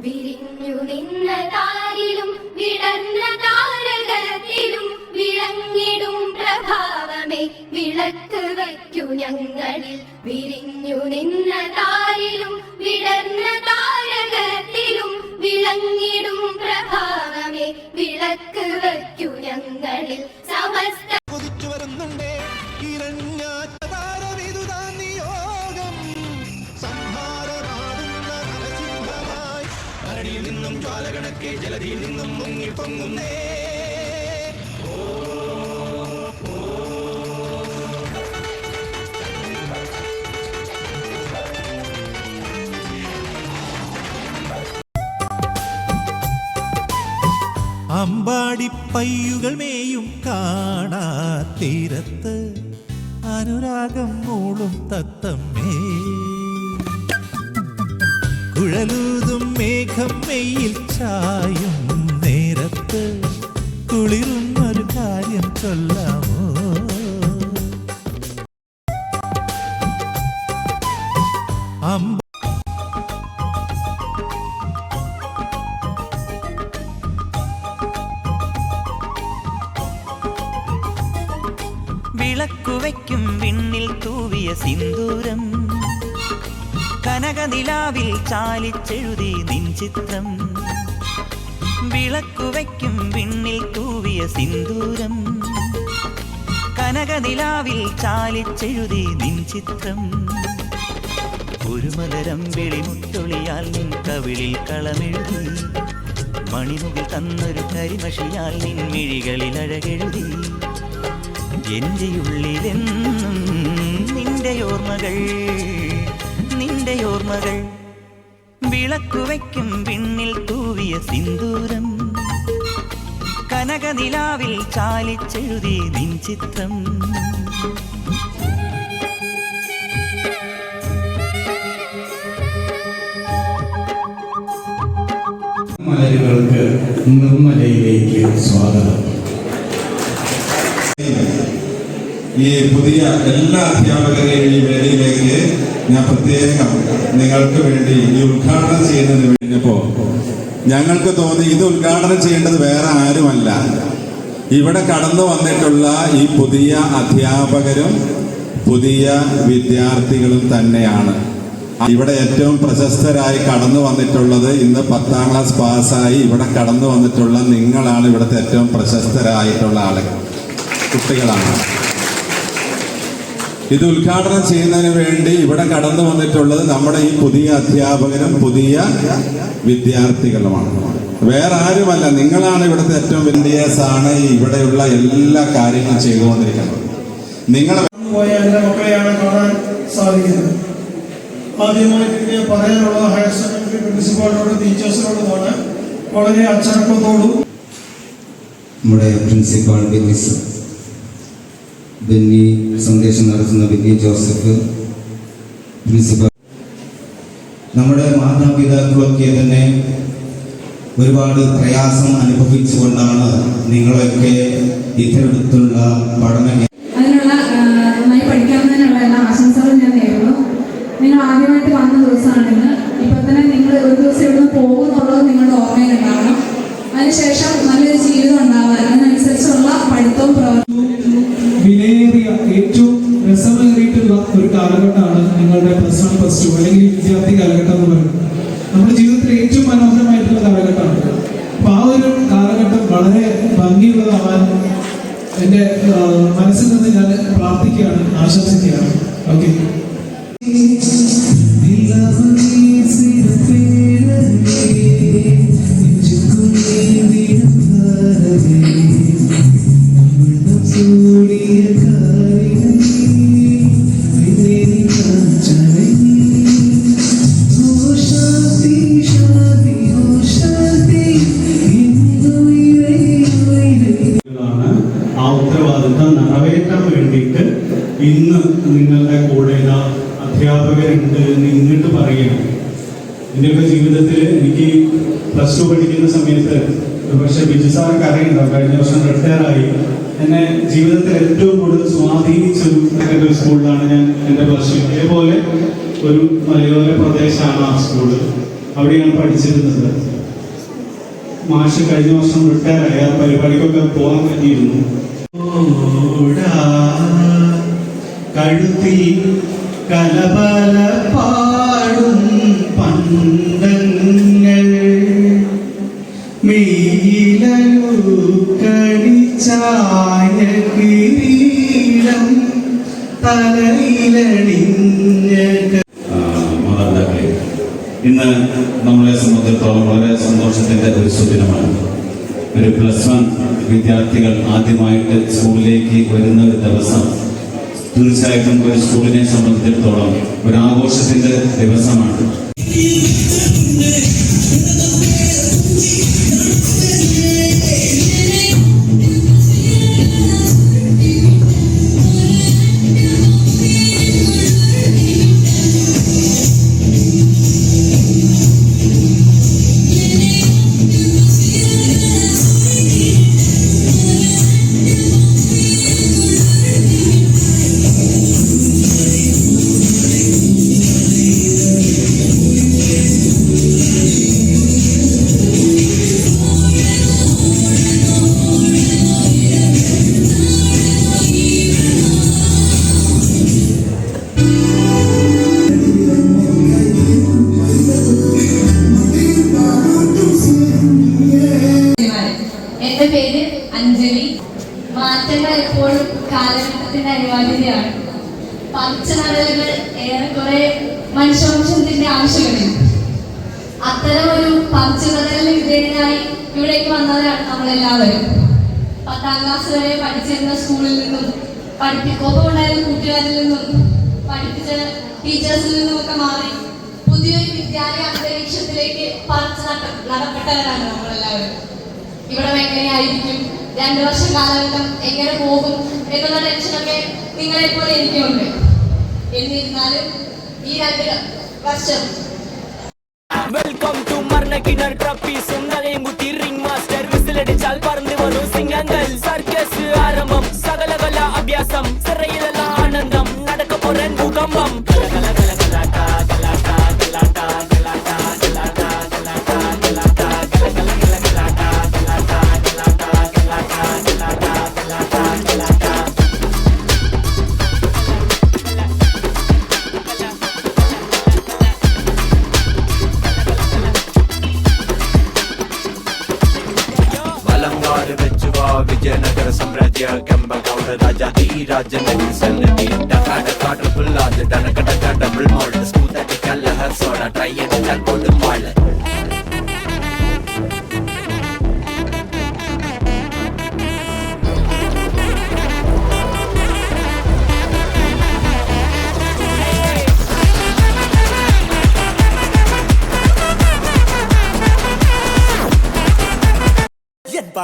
വിരിഞ്ഞു നിന്ന താരിലും വിടർന്ന താരകത്തിലും വിളങ്ങിടും പ്രഭാവമേ. വിളക്ക് വയ്ക്കു ഞങ്ങളിൽ. വിരിഞ്ഞു നിന്ന താരിലും വിടർന്ന താരകത്തിലും അമ്പാടിപ്പയ്യുകൾ മേയും കാണാ തീരത്ത് അനുരാഗം മൂളും തത്തമ്മേ. കുഴലൂതും മേഘം മെയ്യിൽ ചായും നേരത്ത് കുളിരും ഒരു കാര്യം ചൊല്ലാമോ വിളക്കുവയ്ക്കും വിണ്ണിൽ തൂവിയ സിന്ദൂരം. കനകനിലാവിൽ ചാലിച്ചെഴുതി നിൻ ചിത്രം വിളക്കുവയ്ക്കും വിണ്ണിൽ തൂവിയ സിന്ദൂരം. കനകനിലാവിൽ ചാലിച്ചെഴുതി നിൻ ചിത്രം ഒരു മലരം വിളിമുത്തൊളിയാൽ നിൻ കവിളിൽ കളമെഴുതി. മണിമുകിൽ തന്നൊരു കരിമഷിയാൽ നിൻ മിഴികളിൽ അഴകെഴുതി. എന്റെ ഉള്ളിലെന്നും നിന്റെ ഓർമ്മകൾ നിന്റെ ഓർമ്മകൾ വിളക്കുവയ്ക്കും പിന്നിൽ തൂവിയ സിന്ദൂരം കനകനിലാവിൽ ചാലിച്ചെഴുതി നിൻ ചിത്രം നിർമ്മലയിലേക്ക് സ്വാഗതം. ഈ പുതിയ എല്ലാ അധ്യാപകരെയും വേദിയിലേക്ക് ഞാൻ പ്രത്യേകം നിങ്ങൾക്ക് വേണ്ടി ഈ ഉദ്ഘാടനം ചെയ്യുന്നതിന് കഴിഞ്ഞപ്പോ ഞങ്ങൾക്ക് തോന്നി ഇത് ഉദ്ഘാടനം ചെയ്യേണ്ടത് വേറെ ആരുമല്ല. ഇവിടെ കടന്നു വന്നിട്ടുള്ള ഈ പുതിയ അധ്യാപകരും പുതിയ വിദ്യാർത്ഥികളും തന്നെയാണ്. ഇവിടെ ഏറ്റവും പ്രശസ്തരായി കടന്നു വന്നിട്ടുള്ളത് ഇന്ന് പത്താം ക്ലാസ് പാസ്സായി ഇവിടെ കടന്നു വന്നിട്ടുള്ള നിങ്ങളാണ് ഇവിടുത്തെ ഏറ്റവും പ്രശസ്തരായിട്ടുള്ള ആളുകൾ കുട്ടികളാണ്. ഇത് ഉദ്ഘാടനം ചെയ്യുന്നതിന് വേണ്ടി ഇവിടെ കടന്നു വന്നിട്ടുള്ളത് നമ്മുടെ ഈ പുതിയ അധ്യാപകനും പുതിയ വിദ്യാർത്ഥികളുമാണ്. വേറെ ആരുമല്ല നിങ്ങളാണ് ഇവിടുത്തെ ഏറ്റവും വലിയ ആണ് ഇവിടെയുള്ള എല്ലാ കാര്യങ്ങളും ചെയ്തുകൊണ്ടിരിക്കുന്നത്. നിങ്ങൾ പോയ എന്റെ മക്കളെയാണ് കാണാൻ സാധിക്കുന്നത്. ആദ്യമായിട്ട് എനിക്ക് പറയാനുള്ളത് ഹയർ സെക്കൻഡറി പ്രിൻസിപ്പാളിനോട് ടീച്ചേഴ്സിനോടുമാണ്. വളരെ അച്ചടക്കത്തോടും നമ്മുടെ പ്രിൻസിപ്പാൾ ബെന്നിസ് ബെന്നി സന്ദേശം നടത്തുന്ന ബെന്നി ജോസഫ് പ്രിൻസിപ്പൽ. നമ്മുടെ മാതാപിതാക്കളൊക്കെ തന്നെ ഒരുപാട് പ്രയാസം അനുഭവിച്ചുകൊണ്ടാണ് നിങ്ങളൊക്കെ ഇത്തരത്തിലുള്ള പഠന ഇപ്പൊ തന്നെ ഒരു ദിവസം പോകുന്നുള്ളത് നിങ്ങളുടെ നല്ലൊരു ജീവിതം ഉണ്ടാവാൻ അതിനനുസരിച്ചുള്ള പഠിത്തവും പ്രവർത്തനവും നിങ്ങളുടെ പ്ലസ് വൺ പ്ലസ് ടു അല്ലെങ്കിൽ വിദ്യാർത്ഥി കാലഘട്ടം എന്ന് പറയുന്നത്. നമ്മുടെ ജീവിതത്തിൽ ഏറ്റവും മനോഹരമായിട്ടുള്ള കാലഘട്ടമാണ് അപ്പൊ ആ ഒരു കാലഘട്ടം വളരെ ഭംഗിയുള്ളതാവാൻ എന്റെ മനസ്സിൽ നിന്ന് ഞാൻ പ്രാർത്ഥിക്കുകയാണ് ആശംസിക്കുകയാണ്. ഓക്കെ നിങ്ങളുടെ കൂടെ ഇതാ അധ്യാപകരുണ്ട് എന്ന് ഇങ്ങോട്ട് പറയുകയാണ് എന്റെയൊക്കെ ജീവിതത്തിൽ എനിക്ക് പ്ലസ് ടു പഠിക്കുന്ന സമയത്ത് പക്ഷേ ബിജു സാറൊക്കെ അറിയണ്ട കഴിഞ്ഞ വർഷം റിട്ടയറായി എന്നെ ജീവിതത്തിൽ ഏറ്റവും കൂടുതൽ സ്വാധീനിച്ചൊരു ഒരു സ്കൂളിലാണ് ഞാൻ എന്റെ പ്ലസ് ടു ഇതേപോലെ ഒരു മലയോര പ്രദേശമാണ് ആ സ്കൂൾ അവിടെയാണ് പഠിച്ചിരുന്നത്. മാഷ് കഴിഞ്ഞ വർഷം റിട്ടയർ ആയ. ആ പരിപാടിക്കൊക്കെ പോകാൻ പറ്റിയിരുന്നു. ഓടാ, കഴുത്തിൽ കലബല പാടും പണ്ടങ്ങൾ മെയിലൂക്കണിച്ചായ കിരീടം തലയിലണിഞ്ഞ മാതാപിതാക്കളെ ഇന്ന് നമ്മളെ സംബന്ധിച്ചിടത്തോളം വളരെ സന്തോഷത്തിന്റെ ഒരു സുദിനമാണ് ഒരു പ്ലസ് വൺ വിദ്യാർത്ഥികൾ ആദ്യമായിട്ട് സ്കൂളിലേക്ക് വരുന്ന ഒരു ദിവസം. തീർച്ചയായിട്ടും ഒരു സ്കൂളിനെ സംബന്ധിച്ചിടത്തോളം ഒരു ആഘോഷത്തിന്റെ ദിവസമാണ്. മനുഷ്യവംശത്തിന്റെ ആവശ്യമില്ല. അത്തരം ഒരു പറിച്ചുനടലിന് വിധേയനായി ഇവിടേക്ക് വന്നവരാണ് നമ്മളെല്ലാവരും. പത്താം ക്ലാസ് വരെ പഠിച്ചിരുന്ന സ്കൂളിൽ നിന്നും പഠിപ്പിക്കോപ്പമുണ്ടായിരുന്ന കൂട്ടുകാരിൽ നിന്നും പഠിപ്പിച്ച ടീച്ചേഴ്സിൽ നിന്നുമൊക്കെ മാറി പുതിയൊരു വിദ്യാലയ അന്തരീക്ഷത്തിലേക്ക് പറിച്ചു നടപ്പെട്ടവരാണ് നമ്മളെല്ലാവരും. ഇവിടെ എങ്ങനെയായിരിക്കും? രണ്ടു വർഷം കാലഘട്ടം എങ്ങനെ പോകും? എന്നുള്ള ടെൻഷനൊക്കെ നിങ്ങളെപ്പോലെ എനിക്കുണ്ട്. എന്നിരുന്നാലും ഈ രണ്ട് വെൽക്കം ടു മരണക്കിണർ ട്രപ്പീസും സുന്ദരയും കുത്തി റിംഗ് മാസ്റ്റർ വിസിലടിച്ചാൽ പറന്നു വരും സിംഗങ്ങൾ. സർക്കസ് ആരംഭം. സകലകല അഭ്യാസം. பாண்டியா கெம்ப கவுட ராஜா ஈ ராஜன் செல்லி டகாட காட்ரு புல்லாது டனகட டபுள் மோல்டு ஸ்கூத்தடி கல்ல ஹர்சோட ட்ரை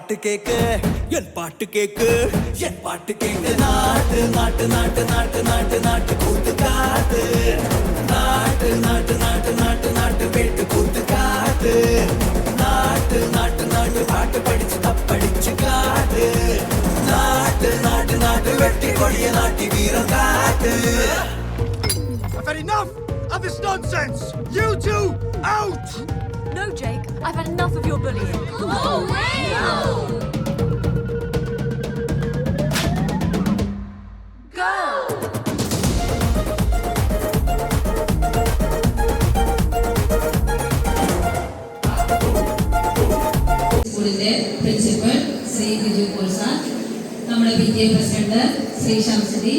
பாட்டு கேக்கு என் பாட்டு கேக்கு என் பாட்டு கேக்கு. நாட்டு நாட்டு நாட்டு நாட்டு நாட்டு நாட்டு கூத்து காத்து. நாட்டு நாட்டு நாட்டு நாட்டு நாட்டு வீட்டு கூத்து காத்து. நாட்டு நாட்டு நாட்டு பாட்டு படிச்சு தப்படிச்சு காத்து. நாட்டு நாட்டு நாட்டு வெட்டி கொடிய நாட்டி வீரம் காத்து. I've had enough of this nonsense! You two, out! No, Jake, I've had enough of your bullying. സ്കൂളിന്റെ പ്രിൻസിപ്പൽ ശ്രീ ബിജു പോൾസാൻ നമ്മുടെ P T A president Shri Shamsudi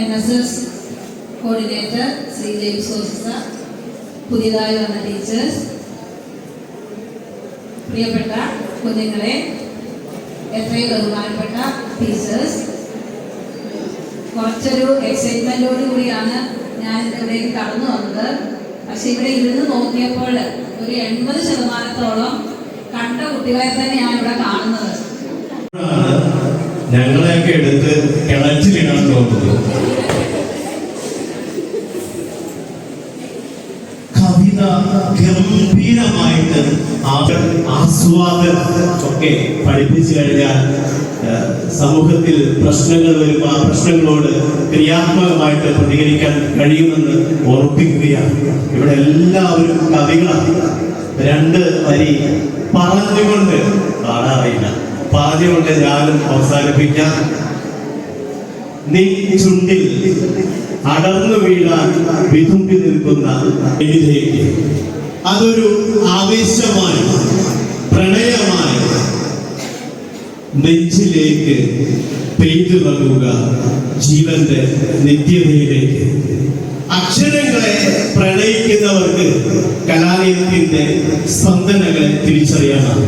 N S S coordinator Shri James ഓസിസ പുതിയതായി വന്ന ടീച്ചേഴ്സ് പ്രിയപ്പെട്ട കുഞ്ഞുങ്ങളെ എത്രയും ബഹുമാനപ്പെട്ട teachers കുറച്ചൊരു എക്സൈറ്റ്മെന്റോട് കൂടിയാണ് ഞാൻ ഇവിടേക്ക് കടന്നു വന്നത്. പക്ഷെ ഇവിടെ ഇരുന്ന് നോക്കിയപ്പോൾ ഒരു എൺപത് ശതമാനത്തോളം കണ്ട കുട്ടികളെ തന്നെയാണ് ഇവിടെ കാണുന്നത്. ഞങ്ങളെയൊക്കെ എടുത്ത് കിണറ്റിലിടാൻ തോന്നുന്നത് ഗംഭീരമായിട്ട് അവർ ഒക്കെ പഠിപ്പിച്ചു കഴിഞ്ഞാൽ സമൂഹത്തിൽ പ്രശ്നങ്ങൾ വരുമ്പോൾ ആ പ്രശ്നങ്ങളോട് ക്രിയാത്മകമായിട്ട് പ്രതികരിക്കാൻ കഴിയുമെന്ന് ഓർപ്പിക്കുകയാണ് ഇവിടെ എല്ലാവരും കവികളാണ്. രണ്ട് വരി പറഞ്ഞുകൊണ്ട് പാടാറില്ല. പറഞ്ഞുകൊണ്ട് ഞാനും അവസാനിപ്പിക്കാം. നീ ചുണ്ടിൽ അടർന്നു വീഴാൻ വിതുമ്പി നിൽക്കുന്ന ഇതിലേക്ക് അതൊരു ആവേശമായി പ്രണയമായി നെഞ്ചിലേക്ക് പെയ്തു നൽകുക ജീവന്റെ നിത്യതയിലേക്ക്. അക്ഷരങ്ങളെ പ്രണയിക്കുന്നവർക്ക് കലാലയത്തിന്റെ സ്പന്ദനങ്ങളെ തിരിച്ചറിയാനാണ്